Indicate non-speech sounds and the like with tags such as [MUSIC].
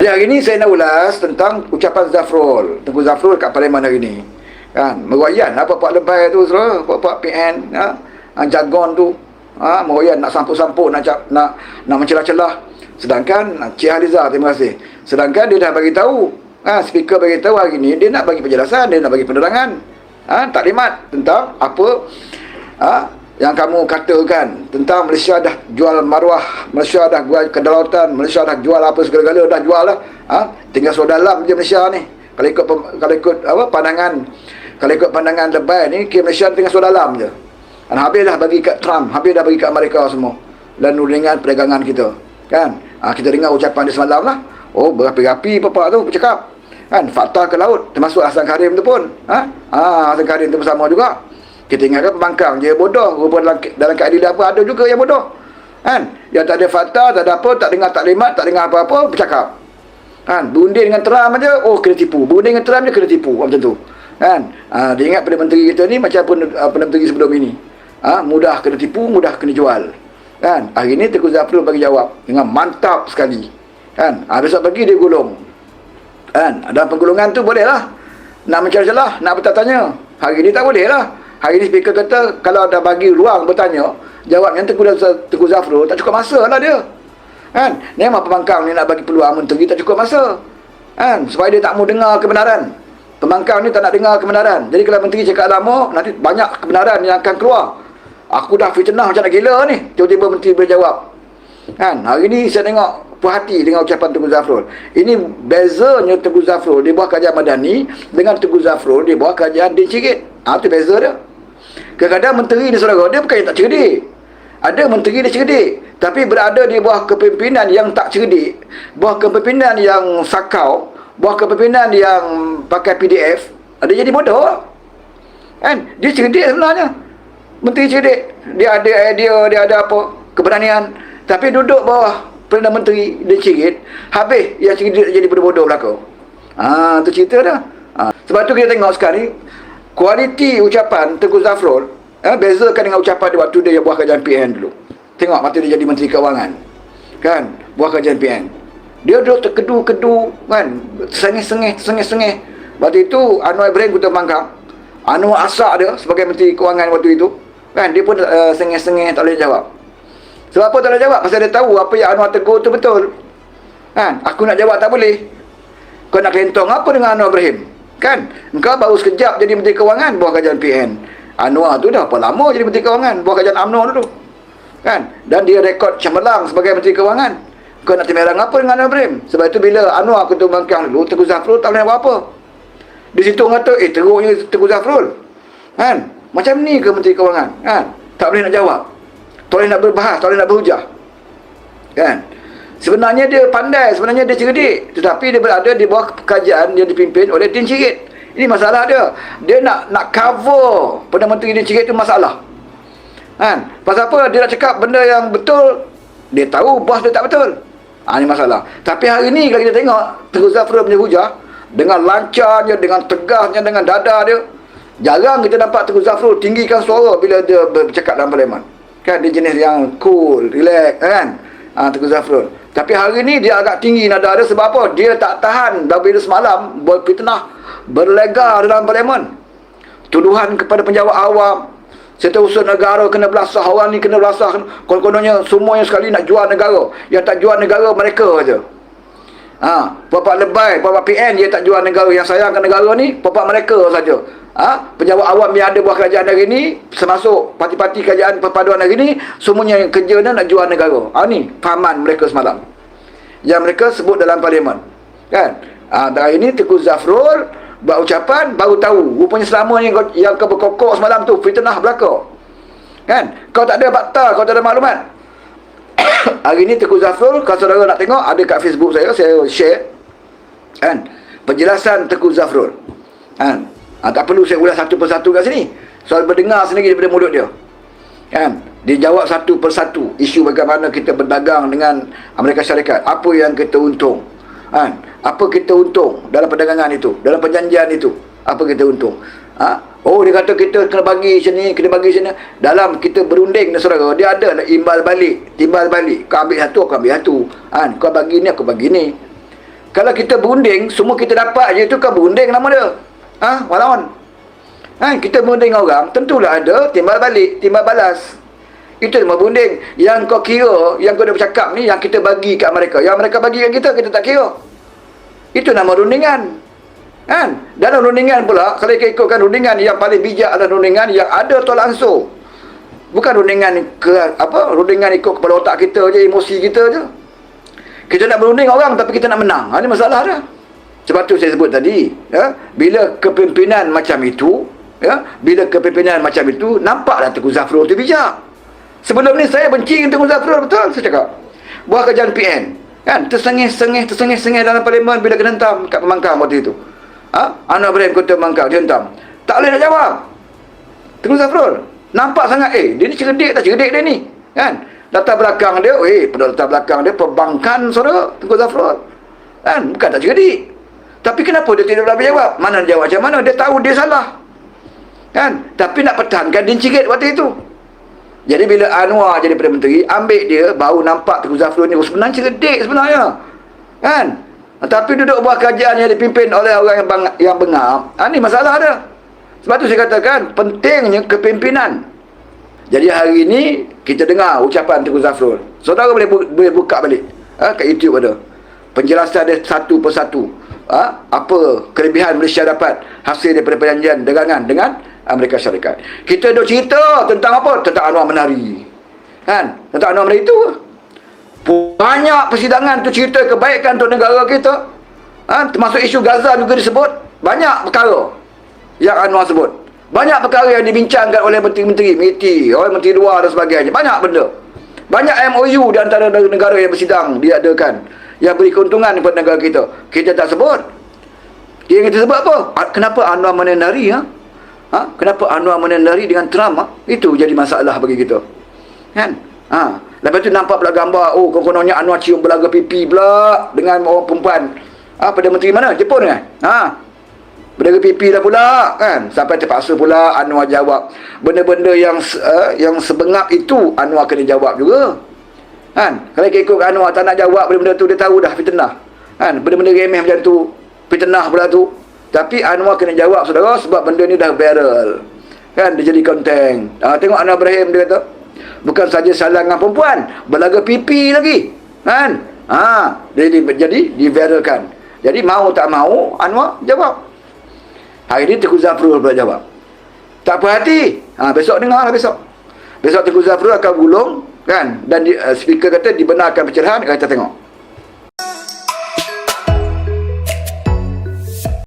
Jadi hari ni saya nak ulas tentang ucapan Zafrul. Tengku Zafrul kat Parlimen hari ni. Kan? Meroyan apa Pak Lebay tu saudara, Pak PN, ha? ha jargon tu. Ha, meroyan nak sampuk-sampuk nak cap- nak nak mencelah-celah. Sedangkan Cik Haliza terima kasih. Sedangkan dia dah bagi tahu, ha, speaker bagi tahu hari ni dia nak bagi penjelasan, dia nak bagi penerangan. Ha, taklimat tentang apa ha, yang kamu katakan tentang Malaysia dah jual maruah, Malaysia dah jual kedaulatan, Malaysia dah jual apa segala-gala dah jual lah. Ha? Tinggal suara dalam je Malaysia ni. Kalau ikut kalau ikut apa pandangan kalau ikut pandangan lebay ni ke Malaysia tinggal suara dalam je. Dan habis dah bagi kat Trump, habis dah bagi kat Amerika semua. Dan nudingan perdagangan kita. Kan? Ha, kita dengar ucapan dia semalam lah. Oh, berapi-api bapak tu bercakap. Kan? Fakta ke laut. Termasuk Hasan Karim tu pun. Ha? Ha, Hasan Karim tu bersama juga. Kita ingatkan pembangkang je bodoh. Rupa dalam, dalam keadilan apa ada juga yang bodoh. Kan? Yang tak ada fakta, tak ada apa, tak dengar taklimat, tak dengar apa-apa, bercakap. Kan? Berunding dengan teram aja, oh kena tipu. Berunding dengan teram dia kena tipu. Macam tu. Kan? Ha, dia ingat Perdana Menteri kita ni macam pun uh, Perdana Menteri sebelum ini. Ha, mudah kena tipu, mudah kena jual. Kan? Hari ni Tengku Zafrul bagi jawab dengan mantap sekali. Kan? Ha, besok pagi dia gulung. Kan? Dalam penggulungan tu boleh lah. Nak mencari celah, nak bertanya. Hari ni tak boleh lah. Hari ni speaker kata kalau dah bagi ruang bertanya, jawabnya Tengku, Tengku Zafrul tak cukup masa lah dia. Kan? Memang pembangkang ni nak bagi peluang menteri tak cukup masa. Kan? Supaya dia tak mau dengar kebenaran. Pembangkang ni tak nak dengar kebenaran. Jadi kalau menteri cakap lama, nanti banyak kebenaran yang akan keluar. Aku dah fitnah macam nak gila ni. Tiba-tiba menteri berjawab. Kan? Hari ni saya tengok puas hati dengan ucapan Tengku Zafrul. Ini bezanya Tengku Zafrul di bawah kajian Madani dengan Tengku Zafrul di bawah kajian Din Cigit. Ah ha, tu beza dia. Kadang-kadang menteri ni saudara dia bukan yang tak cerdik. Ada menteri dia cerdik, tapi berada di bawah kepimpinan yang tak cerdik, bawah kepimpinan yang sakau, bawah kepimpinan yang pakai PDF, ada jadi bodoh. Kan? Dia cerdik sebenarnya. Menteri cerdik, dia ada idea, dia ada apa, keberanian, tapi duduk bawah Perdana Menteri dia cerdik, habis yang cerdik jadi bodoh-bodoh belaka. Ah, tu cerita dah. Ha. Sebab tu kita tengok sekarang ni kualiti ucapan Tengku Zafrul eh, bezakan dengan ucapan dia waktu dia buah kajian PN dulu. Tengok masa dia jadi Menteri Kewangan. Kan? Buah kajian PN. Dia duduk terkedu-kedu kan, sengih-sengih, sengih-sengih. Waktu itu Anwar Ibrahim Kota Bangkang. Anwar Asak dia sebagai Menteri Kewangan waktu itu. Kan dia pun uh, sengih-sengih tak boleh jawab. Sebab apa tak boleh jawab? Pasal dia tahu apa yang Anwar tegur tu betul. Kan? Aku nak jawab tak boleh. Kau nak kelentong apa dengan Anwar Ibrahim? Kan? Engkau baru sekejap jadi Menteri Kewangan buah kajian PN. Anwar tu dah apa lama jadi Menteri Kewangan buah kajian UMNO dulu. Kan? Dan dia rekod cemerlang sebagai Menteri Kewangan. Kau nak timerang apa dengan Ibrahim? Sebab itu bila Anwar ketua bangkang dulu, Tengku Zafrul tak boleh buat apa. Di situ kata, eh teruknya Tengku Zafrul. Kan? Macam ni ke Menteri Kewangan? Kan? Tak boleh nak jawab. Tak boleh nak berbahas, tak boleh nak berhujah. Kan? Sebenarnya dia pandai, sebenarnya dia cerdik. Tetapi dia berada di bawah kajian yang dipimpin oleh Din Cigit. Ini masalah dia. Dia nak nak cover Perdana Menteri Din Cigit itu masalah. Kan? Pasal apa? Dia nak cakap benda yang betul, dia tahu bos dia tak betul. Ha, ini masalah. Tapi hari ni kalau kita tengok Tengku Zafrul punya hujah, dengan lancarnya, dengan tegasnya, dengan dada dia, jarang kita nampak Tengku Zafrul tinggikan suara bila dia bercakap dalam parlimen. Kan? Dia jenis yang cool, relax, kan? Ha, Tengku Zafrul. Tapi hari ni dia agak tinggi nada dia sebab apa? Dia tak tahan bila semalam berfitnah, berlegar dalam parlimen. Tuduhan kepada penjawat awam, Setiausaha negara kena belasah, orang ni kena belasah. Kon-kononnya semuanya sekali nak jual negara. Yang tak jual negara mereka aja. Ha, bapak lebay, bapak PN dia tak jual negara. Yang sayangkan negara ni, bapak mereka saja. Ha, penjawat awam yang ada buah kerajaan hari ni, termasuk parti-parti kerajaan perpaduan hari ni, semuanya yang kerja nak jual negara. Ha ni, fahaman mereka semalam. Yang mereka sebut dalam parlimen. Kan? Ha, hari ni Tengku Zafrul buat ucapan baru tahu rupanya selama kau, yang kau berkokok semalam tu fitnah belaka kan kau tak ada fakta kau tak ada maklumat [COUGHS] hari ni Tengku Zafrul kalau saudara nak tengok ada kat Facebook saya saya share kan penjelasan Tengku Zafrul kan ha, tak perlu saya ulas satu persatu kat sini. Soal berdengar sendiri daripada mulut dia. Kan? Dia jawab satu persatu isu bagaimana kita berdagang dengan Amerika Syarikat. Apa yang kita untung? Kan? Apa kita untung dalam perdagangan itu? Dalam perjanjian itu? Apa kita untung? Ha? oh dia kata kita kena bagi sini kena bagi sini. Dalam kita berunding saudara dia ada imbal balik timbal balik. Kau ambil satu aku ambil satu. Kan? Kau bagi ni aku bagi ni. Kalau kita berunding, semua kita dapat je, itu kan berunding nama dia. Ha? Walawan. Ha? Kita berunding orang, tentulah ada timbal balik, timbal balas. Itu nama berunding. Yang kau kira, yang kau dah bercakap ni, yang kita bagi kat mereka. Yang mereka bagi kat kita, kita tak kira. Itu nama rundingan. Kan? Dalam rundingan pula, kalau kita ikutkan rundingan yang paling bijak adalah rundingan yang ada tolak ansur. Bukan rundingan ke apa? Rundingan ikut kepala otak kita je, emosi kita je. Kita nak berunding orang tapi kita nak menang. Ha, ini masalah dia. Sebab tu saya sebut tadi, ya, bila kepimpinan macam itu, ya, bila kepimpinan macam itu, nampaklah Tengku Zafrul tu bijak. Sebelum ni saya benci Tengku Zafrul betul saya cakap. Buat kerajaan PN, kan, tersengih-sengih, tersengih-sengih dalam parlimen bila kena hentam kat pemangkang waktu itu. Ha? Anak Ibrahim kota pemangkang, dia hentam. Tak boleh nak jawab. Tengku Zafrul, nampak sangat, eh, dia ni cerdik tak cerdik dia ni. Kan? Latar belakang dia, eh, pada latar belakang dia perbankan saudara Tengku Zafrul. Kan? Bukan tak cerdik. Tapi kenapa dia tidak berani jawab? Mana dia jawab macam mana? Dia tahu dia salah. Kan? Tapi nak pertahankan dia cirit waktu itu. Jadi bila Anwar jadi Perdana Menteri, ambil dia, baru nampak Tengku Zafrul ni oh, sebenarnya cerdik sebenarnya. Kan? Tapi duduk buat kajian yang dipimpin oleh orang yang, bang, yang bengap, ha, ni masalah dia. Sebab tu saya katakan, pentingnya kepimpinan. Jadi hari ini kita dengar ucapan Tengku Zafrul. Saudara boleh boleh buka balik ha, kat YouTube ada. Penjelasan dia satu persatu. Ha, apa kelebihan Malaysia dapat hasil daripada perjanjian dagangan dengan Amerika Syarikat. Kita duk cerita tentang apa? Tentang Anwar Menari. Kan? Tentang Anwar Menari itu. Banyak persidangan tu cerita kebaikan untuk negara kita. Ha, termasuk isu Gaza juga disebut. Banyak perkara yang Anwar sebut. Banyak perkara yang dibincangkan oleh menteri-menteri, MITI, oleh menteri luar dan sebagainya. Banyak benda. Banyak MOU di antara negara yang bersidang diadakan. Yang beri keuntungan kepada negara kita. Kita tak sebut. Yang kita sebut apa? Kenapa Anwar menendari? Ha? Ha? Kenapa Anwar menendari dengan Trump? Ha? Itu jadi masalah bagi kita. Kan? Ha? Lepas tu nampak pula gambar, oh kononnya Anwar cium belaga pipi pula dengan orang perempuan. Ha? Pada menteri mana? Jepun kan? Ha? Benda pipi dah pula kan sampai terpaksa pula Anwar jawab benda-benda yang uh, yang sebengap itu Anwar kena jawab juga kan kalau ikut Anwar tak nak jawab benda-benda tu dia tahu dah fitnah kan benda-benda remeh macam tu fitnah pula tu tapi Anwar kena jawab saudara sebab benda ni dah viral kan dia jadi konten ha, tengok Anwar Ibrahim dia kata bukan saja salah dengan perempuan belaga pipi lagi kan ha, jadi jadi diviralkan jadi mau tak mau Anwar jawab Hari ini Tengku Zafrul pula jawab. Tak puas hati. Ha, besok dengar lah besok. Besok Tengku Zafrul akan gulung. Kan? Dan uh, speaker kata dibenarkan pencerahan. Kita tengok.